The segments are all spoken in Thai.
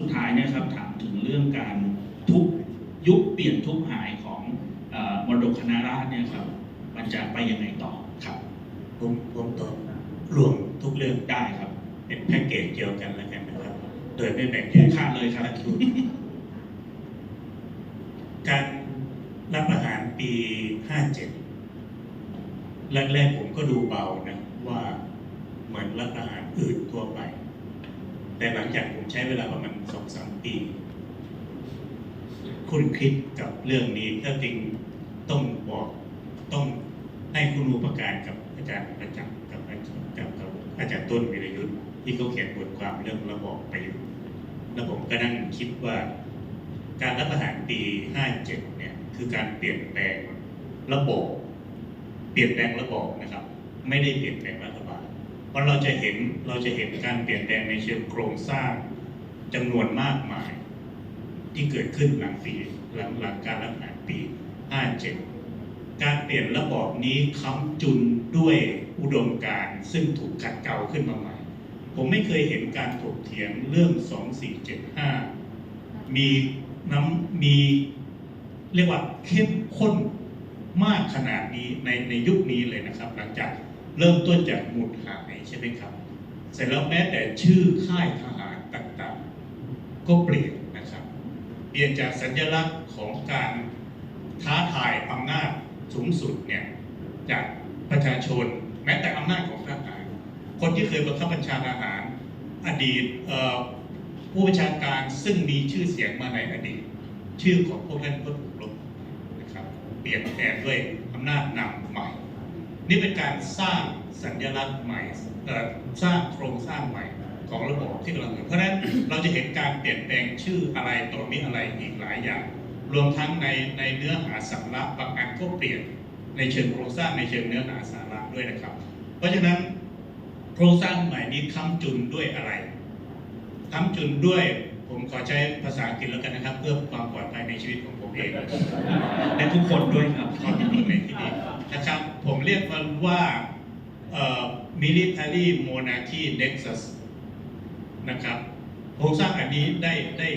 สุดท้ายเนะครับถามถึงเรื่องการทุบยุบเปลี่ยนทุบหายของเออมรดกคณะราษฎรเนี่ยครับมันจะไปยังไงต่อครับผมผมตอบรวมทุกเรื่องได้ครับ เป็นแพ็กเกจเดียวกันแล้วกันนะครับ โดยไม่แบ่งแยผูกกขาดเลยครับการรับประหารปี 57 แรกๆผมก็ดูเบานะว่าเหมือนรับประหารอื่นทั่วไป แต่หลังจากผมใช้เวลาประมาณสองสามปี คุณคิดกับเรื่องนี้ถ้าจริงต้องบอกต้องให้คุณอุปการกับอาจารย์ประจักษ์กับอาจารย์กับอาจารย์ต้นวิรยุทธ์ที่เขาเขียนบทความเรื่องระบอบประยุทธ์แล้วผมก็นั่งคิดว่าการรัฐประหารปี 57 เนี่ย คือการเปลี่ยนแปลงระบบ เปลี่ยนแปลงระบบนะครับ ไม่ได้เปลี่ยนแปลงรัฐ เพราะเราจะเห็นเราจะเห็นการเปลี่ยนแปลงในเชิงโครงสร้างจำนวนมากมาย ที่เกิดขึ้นหลังปีหลังหลังการรัฐประหารปี 57 การเปลี่ยนระบอบนี้ค้ำจุนด้วยอุดมการณ์ซึ่งถูกขัดเกลาขึ้นมาใหม่ ผมไม่เคยเห็นการถกเถียงเรื่อง 2475 มีน้ำมีเรียกว่าเข้มข้นมากขนาดนี้ในในยุคนี้เลยนะครับ หลังจาก เริ่มต้นจากหมุดหายใช่ไหมครับ เสร็จแล้วแม้แต่ชื่อค่ายทหารต่างๆ ก็เปลี่ยนนะครับ เปลี่ยนจากสัญลักษณ์ของการท้าทายอำนาจสูงสุดเนี่ยจากประชาชนแม้แต่อำนาจของทหาร คนที่เคยบังคับบัญชาทหาร อดีตผู้บัญชาการซึ่งมีชื่อเสียงมาในอดีต ชื่อของพวกท่านก็ถูกลบนะครับ เปลี่ยนแปลงด้วยอำนาจนำใหม่ นี่เป็นการสร้างสัญลักษณ์ใหม่สร้างโครงสร้างใหม่ของระบบที่กำลังเกิดเพราะฉะนั้นเราจะเห็นการเปลี่ยนแปลงชื่ออะไรต่อมีอะไรอีกหลายอย่าง รวมทั้งในในเนื้อหาสาระบางอันก็เปลี่ยนในเชิงโครงสร้างในเชิงเนื้อหาสาระด้วยนะครับ เพราะฉะนั้นโครงสร้างใหม่นี้ค้ำจุนด้วยอะไรค้ำจุนด้วยผมขอใช้ภาษาอังกฤษแล้วกันนะครับ เพื่อความปลอดภัยในชีวิตของผมเองและทุกคนด้วยครับขอที่นี่ในที่นี้ นะครับ ผมเรียกมันว่า military monarchy nexus นะครับโครงสร้างอันนี้ได้ได้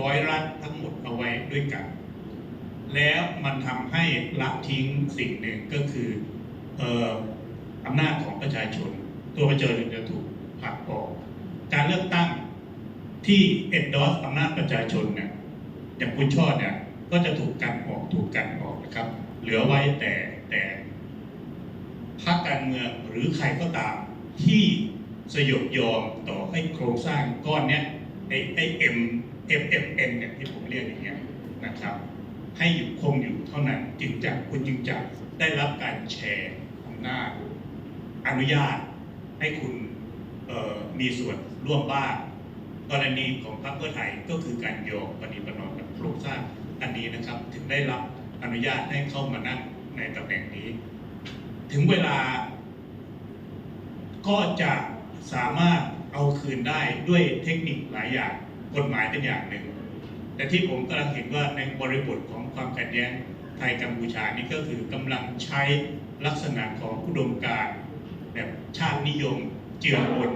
ร้อยรัฐทั้งหมดเอาไว้ด้วยกัน แล้วมันทำให้ละทิ้งสิ่งหนึ่งก็คือออำนาจของประชาชน ตัวประชาชนจะถูกผลักออก การเลือกตั้งที่ endorse อำนาจประชาชนเนี่ยอย่างคุณช่อเนี่ยก็จะถูกกันออกถูกกันออกนะครับ เหลือไว้แต่ รรคการเมืองหรือใครก็ตามที่สยบยอมต่อให้โครงสร้างก้อนเนี้ยไอ้ไอ้ M M M N เอฟเอ็นี่ยที่ผมเรียกอย่างเงี้ยนะครับ ให้อยู่คงอยู่เท่านั้นจึงจะคุณจึงจะได้รับการแชร์อำนาจอนุญาตให้คุณมีส่วนร่วมบ้างกรณีของพรรคเพื่อไทยก็คือการโยกปฏิปนอมกับโครงสร้างอันนี้นะครับ ถึงได้รับอนุญาตให้เข้ามานั่งในตำแหน่งนี้ ถึงเวลา ก็จะสามารถเอาคืนได้ด้วยเทคนิคหลายอย่างกฎหมายเป็นอย่างหนึ่ง แต่ที่ผมกำลังเห็นว่าในบริบทของความขัดแย้งไทยกัมพูชานี่ก็คือกำลังใช้ลักษณะของอุดมการแบบชาตินิยมเจือปน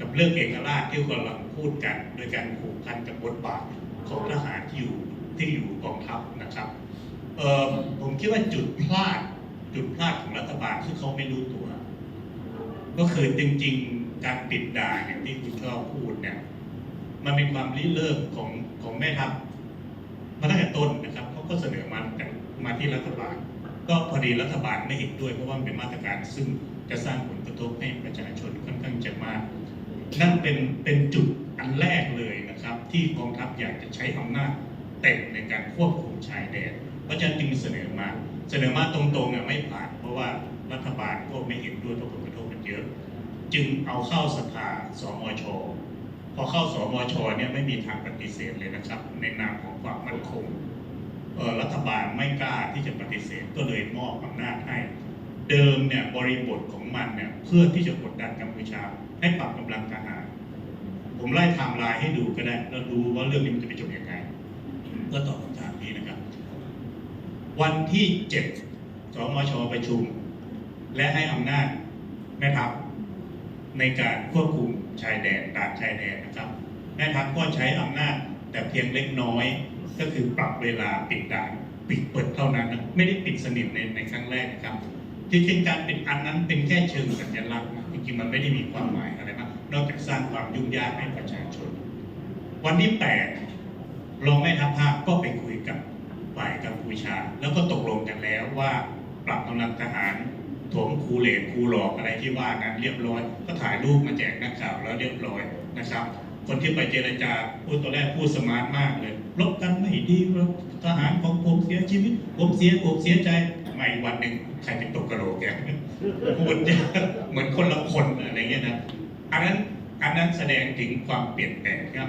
กับเรื่องเอกราชที่กำลังพูดกัน โดยการผูกพันกับบทบาทของทหารที่อยู่ที่อยู่กองทัพนะครับผมคิดว่าจุดพลาด จุดพลาดของรัฐบาลที่เขาไม่รู้ตัว ก็คือจริง ๆ การปิดด่านอย่างที่คุณชอบพูดเนี่ย มันเป็นความริเริ่มของของแม่ทัพมาตั้งแต่ต้นนะครับเขาก็เสนอมาแต่มาที่รัฐบาล ก็พอดีรัฐบาลไม่เห็นด้วยเพราะว่ามันเป็นมาตรการซึ่งจะสร้างผลกระทบให้ประชาชนค่อนข้างจะมากนั่นเป็นเป็นจุดอันแรกเลยนะครับ ที่กองทัพอยากจะใช้อำนาจเต็มในการควบคุมชายแดนเพราะฉะนั้นจึงเสนอมา เสนอมาตรงๆอะไม่ผ่านเพราะว่ารัฐบาลก็ไม่เห็นด้วยเพราะผลกระทบมันเยอะ จึงเอาเข้าสภาสมชพอเข้าสมชเนี่ยไม่มีทางปฏิเสธเลยนะครับ ในนามของความมั่นคงเออรัฐบาลไม่กล้าที่จะปฏิเสธก็เลยมอบอำนาจให้ เดิมเนี่ยบริบทของมันเนี่ยเพื่อที่จะกดดันกัมพูชา ให้ปรับกำลังทหารผมไล่ไทม์ไลน์ให้ดูก็ได้ แล้วดูว่าเรื่องนี้มันจะไปจบยังไงเพื่อตอบคำถาม วันที่เจ็ดสมชประชุม และให้อำนาจแม่ทัพในการควบคุมชายแดนด่านชายแดนนะครับแม่ทัพก็ใช้อำนาจแต่เพียงเล็กน้อย ก็คือปรับเวลาปิดด่านปิดเปิดเท่านั้นนะไม่ได้ปิดสนิทในในครั้งแรกนะครับจริงๆการปิดอันนั้นเป็นแค่เชิงสัญลักษณ์นะจริงๆมันไม่ได้มีความหมายอะไรมากนอกจากสร้างความยุ่งยากให้ประชาชน วันที่แปดรองแม่ทัพภาคก็ไปคุยกับ ฝ่ายกัมพูชา แล้วก็ตกลงกันแล้วว่าปรับกำลังทหารถมคูเหลนคูหลอกอะไรที่ว่านั้นเรียบร้อย ก็ถ่ายรูปมาแจกนักข่าวแล้วเรียบร้อยนะครับ คนที่ไปเจรจาพูดตัวแรกพูดสมาร์ทมากเลยลบกันไม่ดีรอกทหารของผมเสียชีวิต ผมเสียอกเสียใจไม่วันหนึ่งใครเป็นตกกระโหลกแกพูดเหมือนคนละคนอะไรเงี้ยนะอันนั้นอันนั้นแสดงถึงความเปลี่ยนแปลงครับ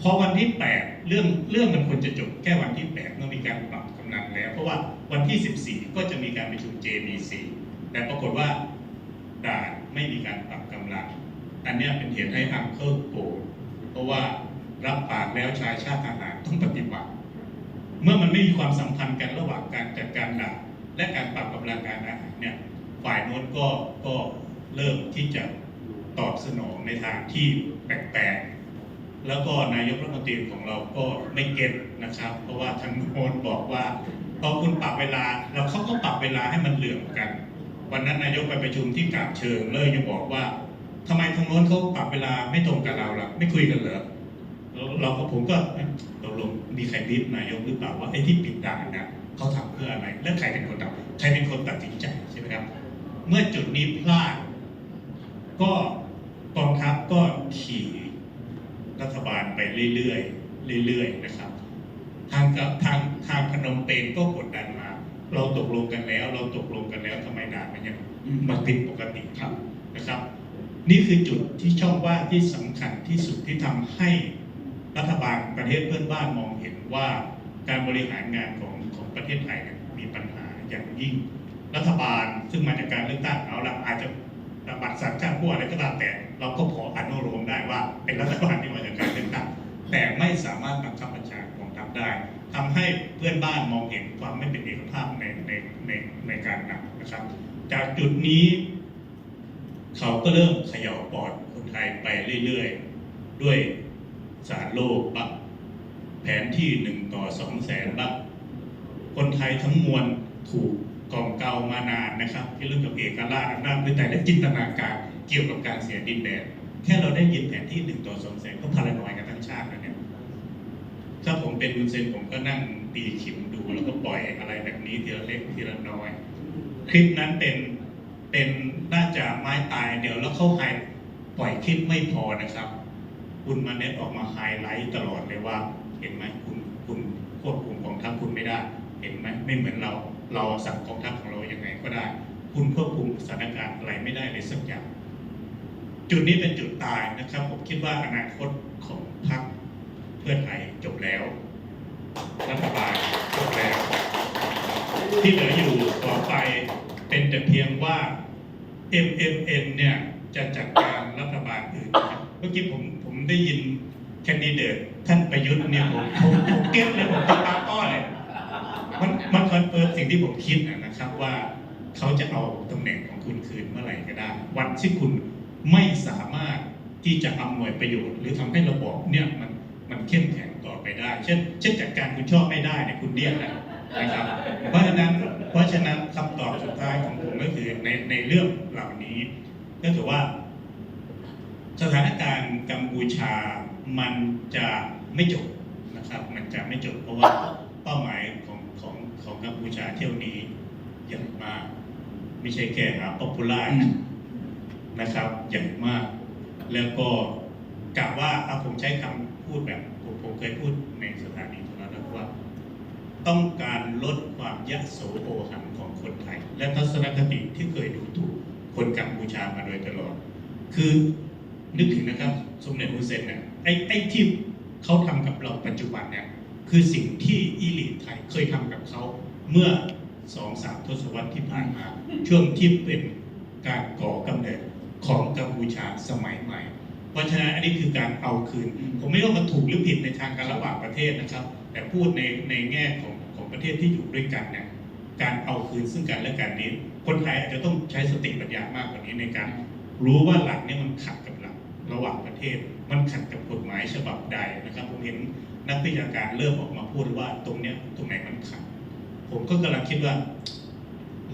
พอวันที่ 8 เรื่องเรื่องมันควรจะจบแค่วันที่ 8 เมื่อมีการปรับกำลังแล้ว เพราะว่าวันที่ 14 ก็จะมีการประชุม JBC แต่ปรากฏว่าด่านไม่มีการปรับกำลัง อันนี้เป็นเหตุให้อังเคิลโกรธเพราะว่ารับปากแล้วชายชาติทหารต้องปฏิบัติ เมื่อมันไม่มีความสัมพันธ์กันระหว่างการจัดการด่านและการปรับกำลังการทหารเนี่ยฝ่ายโน้นก็ก็เริ่มที่จะตอบสนองในทางที่แปลกๆ แล้วก็นายกรัฐมนตรีของเราก็ไม่เก็ตนะครับ เพราะว่าทางโน้นบอกว่าพอคุณปรับเวลาแล้วเขาก็ปรับเวลาให้มันเหลื่อมกัน วันนั้นนายกไปประชุมที่กาบเชิงเลยยังบอกว่าทำไมทางโน้นเขาปรับเวลาไม่ตรงกับเราล่ะ ไม่คุยกันเหรอแล้วเราก็ผมก็เอ๊ะตกลงมีใครบีบนายกหรือเปล่าว่าไอ้ที่ปิดด่านนะเขาทำเพื่ออะไรและใครเป็นคนทำใครเป็นคนตัดสินใจใช่ไหมครับ เมื่อจุดนี้พลาด ก็กองทัพก็ขี่ รัฐบาลไปเรื่อยๆเรื่อยๆนะครับ ทางกับทางทางพนมเปญก็กดดันมา เราตกลงกันแล้ว เราตกลงกันแล้วทำไมด่านมันยังมมันผิดปกติครับนะครับ นี่คือจุดที่ช่องว่างที่สำคัญที่สุดที่ทำให้รัฐบาลประเทศเพื่อนบ้านมองเห็นว่าการบริหารงานของของประเทศไทยเนี่ยมีปัญหาอย่างยิ่ง รัฐบาลซึ่งมาจากการเลือกตั้งเอาละอาจจะ บัตรสัญชาติผู้อะไรก็ตามแต่ เราก็พออนุโลมได้ว่าเป็นรัฐบาลที่มาจากการเลือกตั้งแต่ไม่สามารถบังคับบัญชากองทัพได้ทำให้เพื่อนบ้านมองเห็นความไม่เป็นเอกภาพในในในในการนำนะครับ จากจุดนี้ เขาก็เริ่มเขย่าปอดคนไทยไปเรื่อยๆ ด้วยสารโลกบักแผนที่หนึ่งต่อสองแสนบักคนไทยทั้งมวลถูก กล่อมเกลามานานนะครับ ที่เรื่องกับเอกราชอำนาจพื้นแต่และจินตนาการเกี่ยวกับการเสียดินแดนแค่เราได้ยินแผนที่หนึ่งต่อสองแสนก็พารานอยกันทั้งชาติแล้วเนี่ยถ้าผมเป็นคุณเซนผมก็นั่งตีขิมดูแล้วก็ปล่อยอะไรแบบนี้ทีละเล็กทีละน้อย คลิปนั้นเป็นเป็นน่าจะไม้ตายเดี๋ยวแล้วเขาไฮปล่อยคลิปไม่พอนะครับ คุณมาเน็ตออกมาไฮไลท์ตลอดเลยว่า เห็นไหมคุณคุณควบคุมกองทัพคุณไม่ได้ เห็นไหมไม่เหมือนเรา เราสั่งกองทัพของเราอยังไงก็ได้ คุณควบคุมสถานการณ์อะไรไม่ได้เลยสักอย่าง จุดนี้เป็นจุดตายนะครับ ผมคิดว่าอนาคตของพรรคเพื่อไทยจบแล้วรัฐบาลจบแล้ว ที่เหลืออยู่ต่อไปเป็นแต่เพียงว่า MMN เนี่ยจะจัดการรัฐบาลอื่นครับเมื่อกี้ผมผมได้ยินแคนดิเดตท่านประยุทธ์เนี่ยผมผมเก็ตเลยผมติดตาต้อเลย มันมันคอนเฟิร์มสิ่งที่ผมคิดนะครับว่าเขาจะเอาตำแหน่งของคุณคืนเมื่อไหร่ก็ได้ วันที่คุณไม่สามารถที่จะอำนวยประโยชน์ หรือทำให้ระบบเนี่ยมันมันเข้มแข็งต่อไปได้ เช่น เช่นจัดการคุณชอบไม่ได้เนี่ยคุณเรียกแล้วนะครับ เพราะฉะนั้นเพราะฉะนั้นคำตอบสุดท้ายของผมก็คือในในเรื่องเหล่านี้ ก็คือว่า สถานการณ์กัมพูชามันจะไม่จบนะครับ มันจะไม่จบเพราะว่าเป้าหมาย กัมพูชาเที่ยวนี้ใหญ่มาก ไม่ใช่แค่หาป๊อปปูล่าอืมนะครับใหญ่มาก แล้วก็กะว่าเอาผมใช้คำพูดแบบผมผมเคยพูดในสถานีโทรทัศน์ว่า ต้องการลดความยะโสโอหังของคนไทย และทัศนคติที่เคยดูถูกคนกัมพูชามาโดยตลอด คือนึกถึงนะครับ สมเด็จฮุนเซนเนี่ยไอ้ไอ้ที่เขาทำกับเราปัจจุบันเนี่ยคือสิ่งที่อีลิทไทยเคยทำกับเขา เมื่อสองสามทศวรรษที่ผ่านมา ช่วงที่เป็นการก่อกำเนิดของกัมพูชาสมัยใหม่ เพราะฉะนั้นอันนี้คือการเอาคืน ผมไม่รู้มันถูกหรือผิดในทางการระหว่างประเทศนะครับ แต่พูดในในแง่ของของประเทศที่อยู่ด้วยกันเนี่ยการเอาคืนซึ่งกันและกันนี้ คนไทยอาจจะต้องใช้สติปัญญามากกว่านี้ในการ รู้ว่าหลักเนี่ยมันขัดกับหลักระหว่างประเทศ มันขัดกับกฎหมายฉบับใดนะครับ ผมเห็นนักวิชาการเริ่มออกมาพูดว่าตรงเนี้ยตรงไหนมันขัด ผมก็กำลังคิดว่า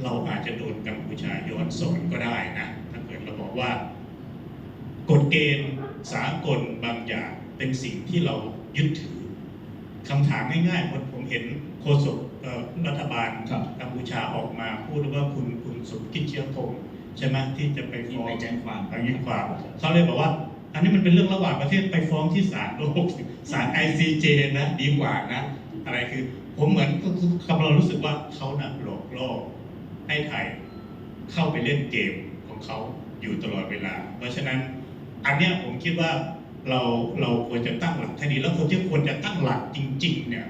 เราอาจจะโดนกัมพูชาย้อนสอนก็ได้นะ ถ้าเกิดเราบอกว่ากฎเกณฑ์สากลบางอย่างเป็นสิ่งที่เรายึดถือคำถามง่ายๆผมผมเห็นโฆษกเอ่อรัฐบาลครับกัมพูชาออกมา พูดว่าคุณคุณสมคิดเชื้อคงใช่ไหมที่จะไปที่ฟ้องไปแจ้งความไปยื่นความเขาเลยบอกว่า อันนี้มันเป็นเรื่องระหว่างประเทศไปฟ้องที่ศาลโลกศาล ICJ นะ ดีกว่านะ อะไรคือ ผมเหมือนกำลังรู้สึกว่าเขาน่ะหลอกล่อให้ไทยเข้าไปเล่นเกมของเขาอยู่ตลอดเวลา เพราะฉะนั้นอันเนี้ยผมคิดว่าเราเราควรจะตั้งหลักให้ดีแล้วคนที่ควรจะตั้งหลักจริง ๆ เนี่ย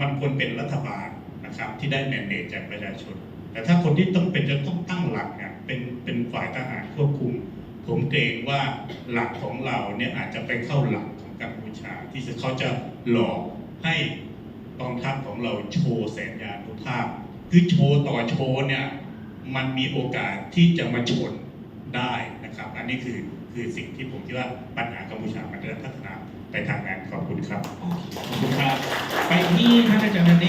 มันควรเป็นรัฐบาลนะครับ ที่ได้แมนเดตจากประชาชน แต่ถ้าคนที่ต้องเป็นจะต้องตั้งหลักเนี่ยเป็นเป็นฝ่ายทหารควบคุม ผมเกรงว่าหลักของเราเนี่ยอาจจะไปเข้าหลักของกัมพูชา ที่เขาจะหลอกให้ กองทัพของเราโชว์แสนยานุภาพ คือโชว์ต่อโชว์เนี่ยมันมีโอกาสที่จะมาชนได้นะครับ อันนี้คือคือสิ่งที่ผมคิดว่าปัญหากัมพูชามันจะพัฒนาไปทางนั้นขอบคุณครับขอบคุณครับ ไปที่ท่านอาจารย์เน